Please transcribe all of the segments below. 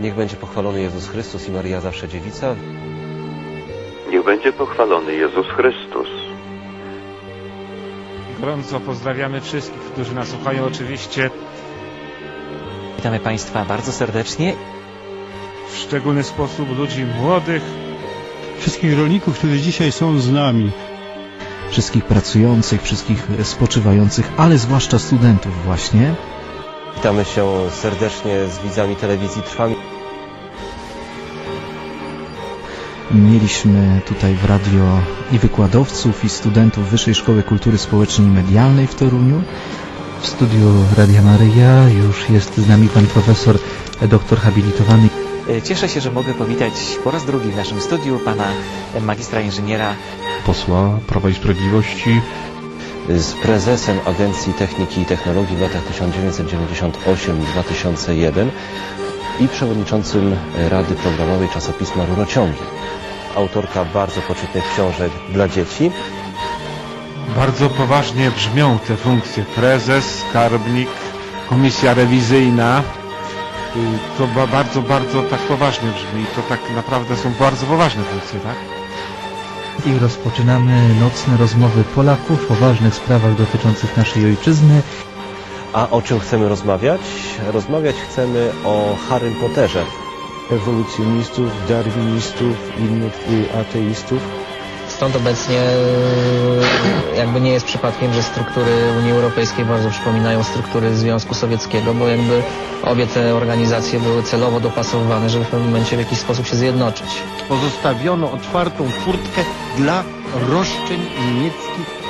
Niech będzie pochwalony Jezus Chrystus i Maria zawsze dziewica. Niech będzie pochwalony Jezus Chrystus. Gorąco pozdrawiamy wszystkich, którzy nas słuchają oczywiście. Witamy Państwa bardzo serdecznie. W szczególny sposób ludzi młodych, wszystkich rolników, którzy dzisiaj są z nami. wszystkich pracujących, wszystkich spoczywających, ale zwłaszcza studentów właśnie. Witamy się serdecznie z widzami telewizji Trwam. Mieliśmy tutaj w radio i wykładowców, i studentów Wyższej Szkoły Kultury Społecznej i Medialnej w Toruniu. W studiu Radia Maryja już jest z nami pan profesor, doktor habilitowany E, Cieszę się, że mogę powitać po raz drugi w naszym studiu pana e, magistra inżyniera Posła Prawa i Sprawiedliwości. z prezesem Agencji Techniki i Technologii w latach 1998-2001 i przewodniczącym Rady Programowej czasopisma Rurociągi. Autorka bardzo poczytnych książek dla dzieci. bardzo poważnie brzmią te funkcje. Prezes, skarbnik, komisja rewizyjna. Y, To ba- bardzo, bardzo tak poważnie brzmi. To tak naprawdę są bardzo poważne funkcje, tak? i rozpoczynamy nocne rozmowy Polaków o ważnych sprawach dotyczących naszej ojczyzny. A o czym chcemy rozmawiać? Rozmawiać chcemy o Harrym Potterze. ewolucjonistów, darwinistów, innych ateistów. Stąd obecnie e, jakby nie jest przypadkiem, że struktury Unii Europejskiej bardzo przypominają struktury Związku Sowieckiego, bo jakby obie te organizacje były celowo dopasowywane, żeby w pewnym momencie w jakiś sposób się zjednoczyć. pozostawiono otwartą furtkę dla roszczeń niemieckich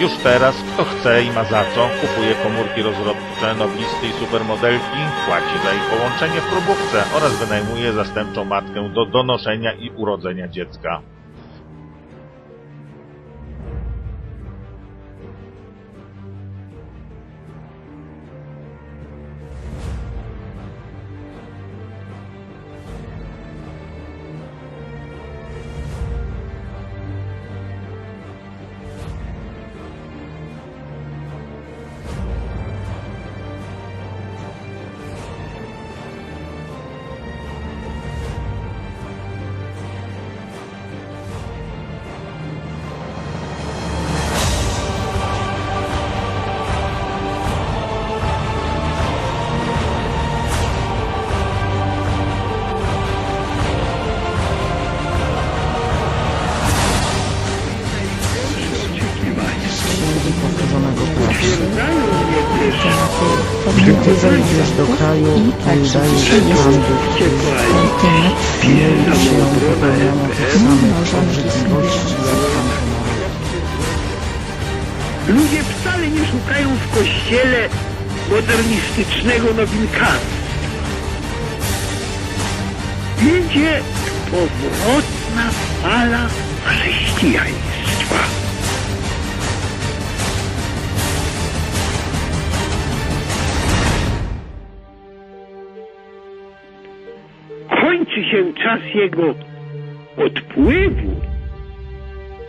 Już teraz kto chce i ma za co, kupuje komórki rozrodcze, noblisty i supermodelki, płaci za ich połączenie w próbówce oraz wynajmuje zastępczą matkę do donoszenia i urodzenia dziecka. Wejdziesz do kraju i dajesz handlu. Wiele się popełniano tych samych obrzydliwości jak tam Ludzie wcale nie szukają w kościele modernistycznego nowinkarstwa. Idzie powrotna fala chrześcijaństwa. Kończy się czas jego odpływu,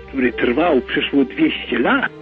który trwał przeszło 200 lat.